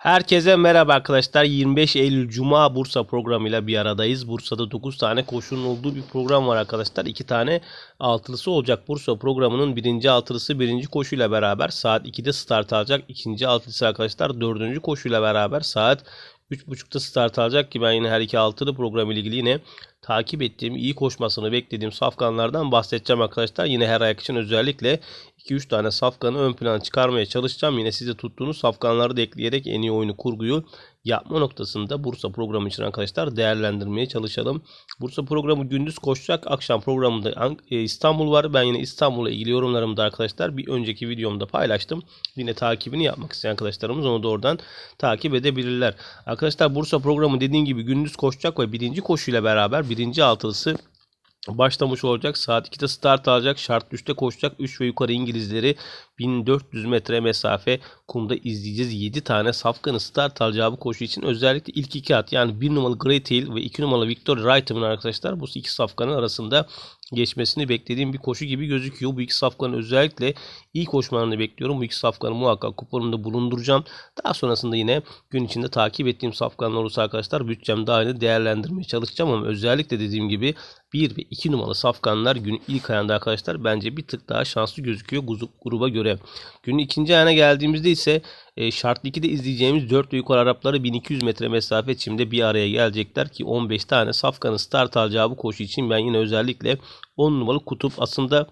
Herkese merhaba arkadaşlar. 25 Eylül Cuma Bursa programıyla bir aradayız. Bursa'da 9 tane koşunun olduğu bir program var arkadaşlar. 2 tane altılısı olacak. Bursa programının birinci altılısı birinci koşuyla beraber saat 2'de start alacak. İkinci altılısı arkadaşlar dördüncü koşuyla beraber saat 3.30'da start alacak ki ben yine her iki altılı program ilgili yine takip ettiğim, iyi koşmasını beklediğim safkanlardan bahsedeceğim arkadaşlar. Yine her ayak için özellikle 2-3 tane safkanı ön plana çıkarmaya çalışacağım. Yine size tuttuğunuz safkanları da ekleyerek en iyi oyunu kurguyu yapma noktasında Bursa programı için arkadaşlar değerlendirmeye çalışalım. Bursa programı gündüz koşacak. Akşam programında e, İstanbul var. Ben yine İstanbul'la ilgili yorumlarımı da arkadaşlar bir önceki videomda paylaştım. Yine takibini yapmak isteyen arkadaşlarımız onu da oradan takip edebilirler. Arkadaşlar Bursa programı dediğim gibi gündüz koşacak ve birinci koşuyla beraber birinci altılısı başlamış olacak. Saat 2'de start alacak. Şart 3'te koşacak. 3 ve yukarı İngilizleri 1400 metre mesafe kumda izleyeceğiz. 7 tane safkanı start alacağı bu koşu için özellikle ilk iki at yani 1 numaralı Great Tail ve 2 numaralı Victor Wright'ın arkadaşlar bu iki safkanın arasında geçmesini beklediğim bir koşu gibi gözüküyor. Bu iki safkanın özellikle iyi koşmalarını bekliyorum. Bu iki safkanı muhakkak kuponumda bulunduracağım. Daha sonrasında yine gün içinde takip ettiğim safkanlar olursa arkadaşlar bütçem dahilinde değerlendirmeye çalışacağım ama özellikle dediğim gibi 1 ve 2 numaralı safkanlar gün ilk ayında arkadaşlar bence bir tık daha şanslı gözüküyor gruba göre. Günün ikinci ayına geldiğimizde ise e, şartlı 2'de izleyeceğimiz 4 ve yukarı Arapları 1200 metre mesafe çimde bir araya gelecekler ki 15 tane safkanın start alacağı bu koşu için ben yine özellikle 10 numaralı kutup aslında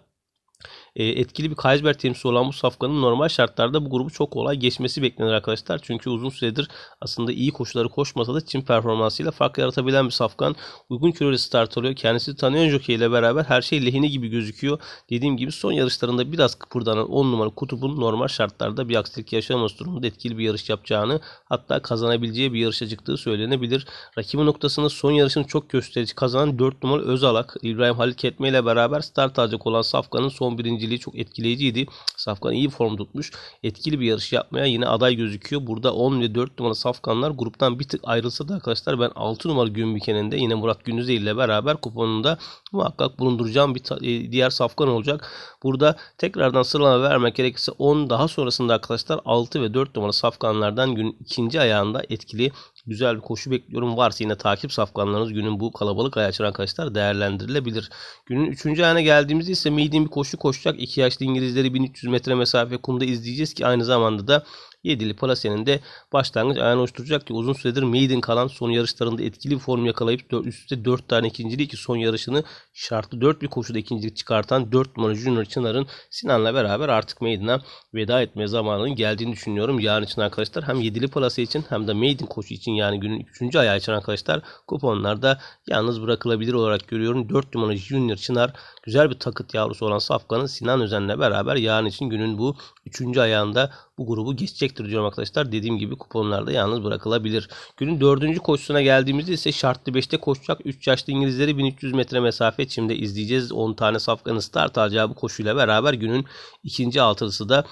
etkili bir Kaysberg temsilcisi olan bu safkanın normal şartlarda bu grubu çok kolay geçmesi beklenir arkadaşlar. Çünkü uzun süredir aslında iyi koşuları koşmasa da çim performansıyla fark yaratabilen bir safkan. Uygun kiloyla start alıyor. Kendisi tanıyan jockey ile beraber her şey lehine gibi gözüküyor. Dediğim gibi son yarışlarında biraz kıpırdanan 10 numaralı kutubun normal şartlarda bir aksilik yaşaması durumunda etkili bir yarış yapacağını hatta kazanabileceği bir yarışa çıktığı söylenebilir. Rakibi noktasında son yarışını çok gösterici kazanan 4 numaralı Özalak İbrahim Halil Ketme ile beraber start alacak olan Safkan'ın son birinci birinciliği çok etkileyiciydi. Safkan iyi form tutmuş. Etkili bir yarış yapmaya yine aday gözüküyor. Burada 10 ve 4 numara Safkanlar gruptan bir tık ayrılsa da arkadaşlar ben 6 numara Gümbike'nin de yine Murat Gündüz'e ile beraber kuponunda muhakkak bulunduracağım bir e, diğer Safkan olacak. Burada tekrardan sıralama vermek gerekirse 10 daha sonrasında arkadaşlar 6 ve 4 numara Safkanlardan gün ikinci ayağında etkili güzel bir koşu bekliyorum. Varsa yine takip safkanlarınız günün bu kalabalık ayaçın arkadaşlar değerlendirilebilir. Günün 3. ayına geldiğimizde ise medium bir koşu koşacak. 2 yaşlı İngilizleri 1300 metre mesafe kumda izleyeceğiz ki aynı zamanda da Yedili Palace'nin de başlangıç ayağını oluşturacak ki uzun süredir maiden kalan son yarışlarında etkili bir form yakalayıp 4, üstte 4 tane ikinciliği ki son yarışını şartlı 4 bir koşuda ikincilik çıkartan 4 numara Junior Çınar'ın Sinan'la beraber artık maiden'a veda etme zamanının geldiğini düşünüyorum. Yarın için arkadaşlar hem Yedili Palace için hem de maiden koşu için yani günün 3. ayağı için arkadaşlar kuponlarda yalnız bırakılabilir olarak görüyorum. 4 numara Junior Çınar güzel bir takıt yavrusu olan Safkan'ın Sinan Özen'le beraber yarın için günün bu 3. ayağında bu grubu geçecektir diyorum arkadaşlar. Dediğim gibi kuponlarda yalnız bırakılabilir. Günün 4. koşusuna geldiğimizde ise şartlı 5'te koşacak 3 yaşlı İngilizleri 1300 metre mesafe çimde izleyeceğiz. 10 tane Safkan'ın start alacağı bu koşuyla beraber günün ikinci altılısı da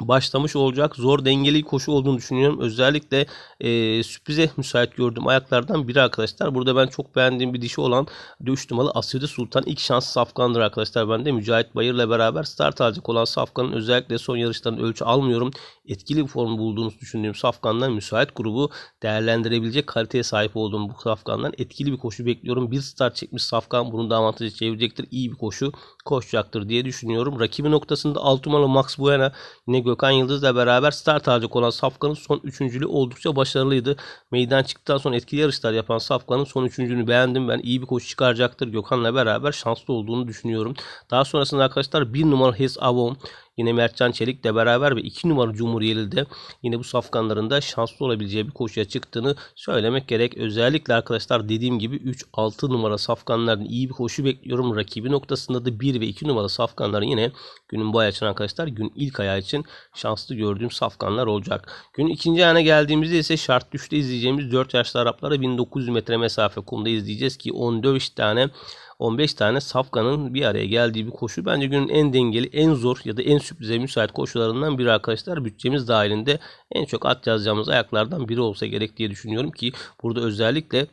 başlamış olacak. Zor dengeli koşu olduğunu düşünüyorum. Özellikle e, sürprize müsait gördüğüm ayaklardan biri arkadaşlar. Burada ben çok beğendiğim bir dişi olan 3 numaralı Asya'da Sultan ilk şans Safkan'dır arkadaşlar. Ben de Mücahit Bayır'la beraber start alacak olan Safkan'ın özellikle son yarışlarında ölçü almıyorum. Etkili bir form bulduğunu düşündüğüm Safkan'dan müsait grubu değerlendirebilecek kaliteye sahip olduğum bu Safkan'dan etkili bir koşu bekliyorum. Bir start çekmiş Safkan bunun da avantajı çevirecektir. İyi bir koşu koşacaktır diye düşünüyorum. Rakibi noktasında 6 numaralı Max Buena yine Gökhan Yıldız'la beraber start alacak olan Safkan'ın son üçüncülüğü oldukça başarılıydı. Meydan çıktıktan sonra etkili yarışlar yapan Safkan'ın son üçüncülüğünü beğendim. Ben iyi bir koşu çıkaracaktır. Gökhan'la beraber şanslı olduğunu düşünüyorum. Daha sonrasında arkadaşlar bir numaralı His Avon Yine Mertcan Çelik'le beraber ve 2 numara Cumhuriyeli'de yine bu safkanlarında şanslı olabileceği bir koşuya çıktığını söylemek gerek. Özellikle arkadaşlar dediğim gibi 3-6 numara safkanların iyi bir koşu bekliyorum. Rakibi noktasında da 1 ve 2 numara safkanların yine günün bu ayağı için arkadaşlar gün ilk ayağı için şanslı gördüğüm safkanlar olacak. Günün ikinci ayağına geldiğimizde ise şart düşte izleyeceğimiz 4 yaşlı Araplara 1900 metre mesafe kumda izleyeceğiz ki 14 tane 15 tane safkanın bir araya geldiği bir koşu. Bence günün en dengeli, en zor ya da en sürprize müsait koşularından biri arkadaşlar. Bütçemiz dahilinde en çok at yazacağımız ayaklardan biri olsa gerek diye düşünüyorum ki burada özellikle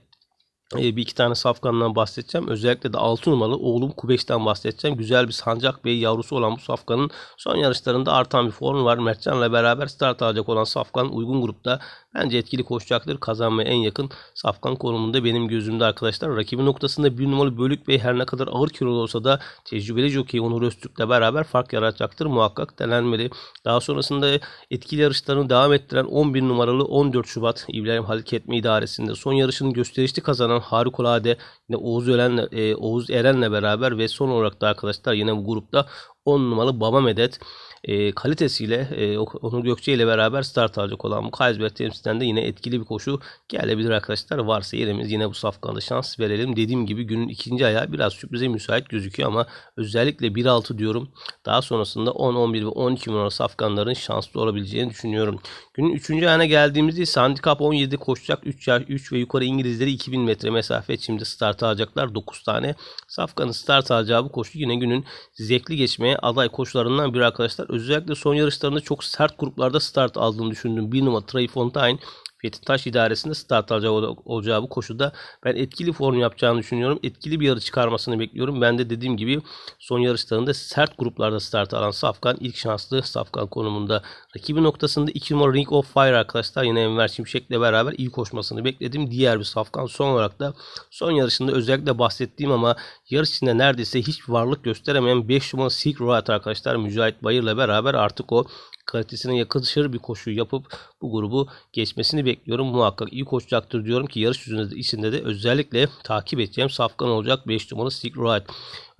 e, bir iki tane safkandan bahsedeceğim. Özellikle de 6 numaralı oğlum Kubeş'ten bahsedeceğim. Güzel bir Sancak Bey yavrusu olan bu safkanın son yarışlarında artan bir form var. Mertcan'la beraber start alacak olan safkan uygun grupta bence etkili koşacaktır. Kazanmaya en yakın safkan konumunda benim gözümde arkadaşlar. Rakibi noktasında bir numaralı Bölük Bey her ne kadar ağır kilolu olsa da tecrübeli jockey Onur Öztürk'le beraber fark yaratacaktır. Muhakkak denenmeli. Daha sonrasında etkili yarışlarını devam ettiren 11 numaralı 14 Şubat İbrahim Halil Ketme idaresinde son yarışını gösterişli kazanan harikulade yine Oğuz Ören'le e, Oğuz Eren'le beraber ve son olarak da arkadaşlar yine bu grupta 10 numaralı Baba Medet e, kalitesiyle e, Onur Gökçe ile beraber start alacak olan bu Kaysberg temsilcinden de yine etkili bir koşu gelebilir arkadaşlar. Varsa yerimiz yine bu safkanda şans verelim. Dediğim gibi günün ikinci ayağı biraz sürprize müsait gözüküyor ama özellikle 1-6 diyorum. Daha sonrasında 10, 11 ve 12 numara safkanların şanslı olabileceğini düşünüyorum. Günün üçüncü ayağına geldiğimizde ise handikap 17 koşacak 3 yaş 3 ve yukarı İngilizleri 2000 metre mesafe şimdi start alacaklar. 9 tane safkanın start alacağı bu koşu yine günün zevkli geçmeye aday koşularından biri arkadaşlar. Özellikle son yarışlarında çok sert gruplarda start aldığını düşündüm. Bir numara Trey Fontaine Fethi Taş idaresinde start alacağı olacağı bu koşuda ben etkili form yapacağını düşünüyorum. Etkili bir yarı çıkarmasını bekliyorum. Ben de dediğim gibi son yarışlarında sert gruplarda start alan Safkan ilk şanslı Safkan konumunda. Rakibi noktasında 2 numara Ring of Fire arkadaşlar. Yine Enver Şimşek'le beraber iyi koşmasını bekledim. Diğer bir Safkan son olarak da son yarışında özellikle bahsettiğim ama yarış içinde neredeyse hiç varlık gösteremeyen 5 numara Silk Road arkadaşlar. Mücahit Bayır'la beraber artık o kalitesine yakışır bir koşu yapıp bu grubu geçmesini bekliyorum. Muhakkak iyi koşacaktır diyorum ki yarış yüzünde içinde de özellikle takip edeceğim safkan olacak 5 numaralı Stick Ride.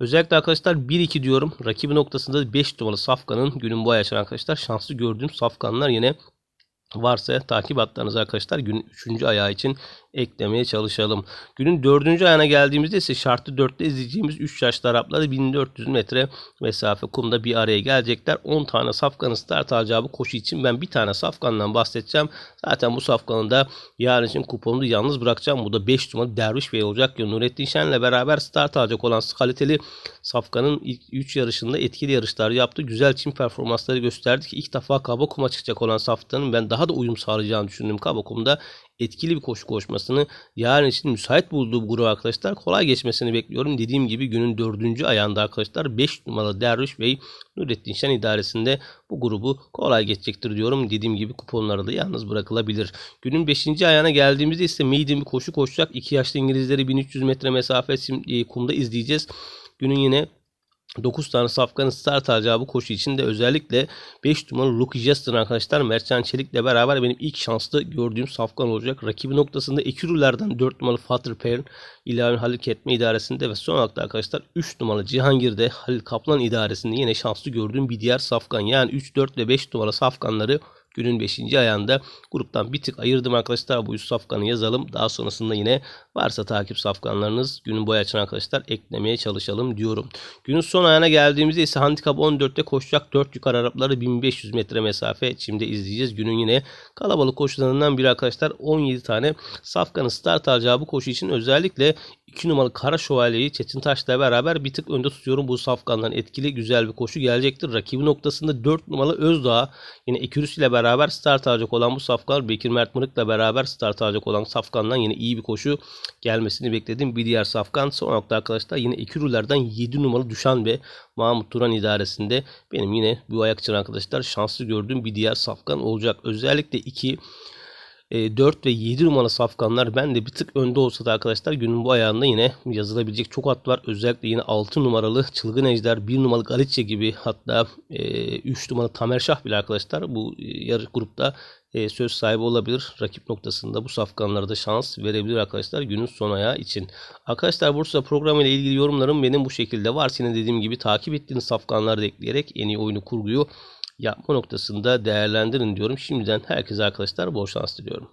Özellikle arkadaşlar 1-2 diyorum. Rakibi noktasında 5 numaralı safkanın günün bu yaşayan arkadaşlar şanslı gördüğüm safkanlar yine varsa takip hatlarınızı arkadaşlar günün 3. ayağı için eklemeye çalışalım. Günün 4. ayağına geldiğimizde ise şartlı 4'te izleyeceğimiz 3 yaşlı Arapları 1400 metre mesafe kumda bir araya gelecekler. 10 tane safkanın start bu koşu için ben bir tane safkandan bahsedeceğim. Zaten bu safkanın da yarın için kuponunu yalnız bırakacağım. Bu da 5 numaralı Derviş Bey olacak. Nurettin Şen'le beraber start alacak olan kaliteli safkanın ilk 3 yarışında etkili yarışlar yaptı. Güzel çim performansları gösterdi ki ilk defa kaba kuma çıkacak olan safkanın ben daha da uyum sağlayacağını düşündüm kaba kumda etkili bir koşu koşmasını yarın için müsait bulduğu bu grup arkadaşlar kolay geçmesini bekliyorum. Dediğim gibi günün dördüncü ayağında arkadaşlar 5 numaralı Derviş Bey Nurettin Şen idaresinde bu grubu kolay geçecektir diyorum. Dediğim gibi kuponları da yalnız bırakılabilir. Günün 5. ayağına geldiğimizde ise bir koşu koşacak. 2 yaşlı İngilizleri 1300 metre mesafe e, kumda izleyeceğiz. Günün yine 9 tane safkanın start alacağı bu koşu için de özellikle 5 numaralı Lucky Jester arkadaşlar Mertcan Çelik'le beraber benim ilk şanslı gördüğüm safkan olacak. Rakibi noktasında Ekürülerden 4 numaralı Father Pair ilave Halil Ketme idaresinde ve son olarak da arkadaşlar 3 numaralı Cihangir'de Halil Kaplan idaresinde yine şanslı gördüğüm bir diğer safkan. Yani 3, 4 ve 5 numara safkanları günün 5. ayağında gruptan bir tık ayırdım arkadaşlar. Bu üst safkanı yazalım. Daha sonrasında yine varsa takip safkanlarınız günün boy açan arkadaşlar eklemeye çalışalım diyorum. Günün son ayağına geldiğimizde ise handikap 14'te koşacak 4 yukarı Arapları 1500 metre mesafe şimdi izleyeceğiz. Günün yine kalabalık koşularından biri arkadaşlar 17 tane safkanı start alacağı bu koşu için özellikle 2 numaralı Kara Şövalye'yi Çetin Taş'la beraber bir tık önde tutuyorum. Bu safkandan etkili güzel bir koşu gelecektir. Rakibi noktasında 4 numaralı Özdağ yine Ekürüs ile beraber start alacak olan bu safkan Bekir Mert Mırık'la beraber start alacak olan safkandan yine iyi bir koşu gelmesini bekledim. Bir diğer safkan son nokta arkadaşlar yine Ekürülerden 7 numaralı Düşan ve Mahmut Turan idaresinde benim yine bu ayak için arkadaşlar şanslı gördüğüm bir diğer safkan olacak. Özellikle 2 4 ve 7 numaralı safkanlar ben de bir tık önde olsa da arkadaşlar günün bu ayağında yine yazılabilecek çok at var. Özellikle yine 6 numaralı Çılgın Ejder, 1 numaralı Galicia gibi hatta 3 numaralı Tamer Şah bile arkadaşlar bu yarı grupta söz sahibi olabilir. Rakip noktasında bu safkanlara da şans verebilir arkadaşlar günün son ayağı için. Arkadaşlar Bursa programı ile ilgili yorumlarım benim bu şekilde var. Senin dediğim gibi takip ettiğiniz safkanları da ekleyerek en iyi oyunu kurguyu yapma noktasında değerlendirin diyorum. Şimdiden herkese arkadaşlar bol şans diliyorum.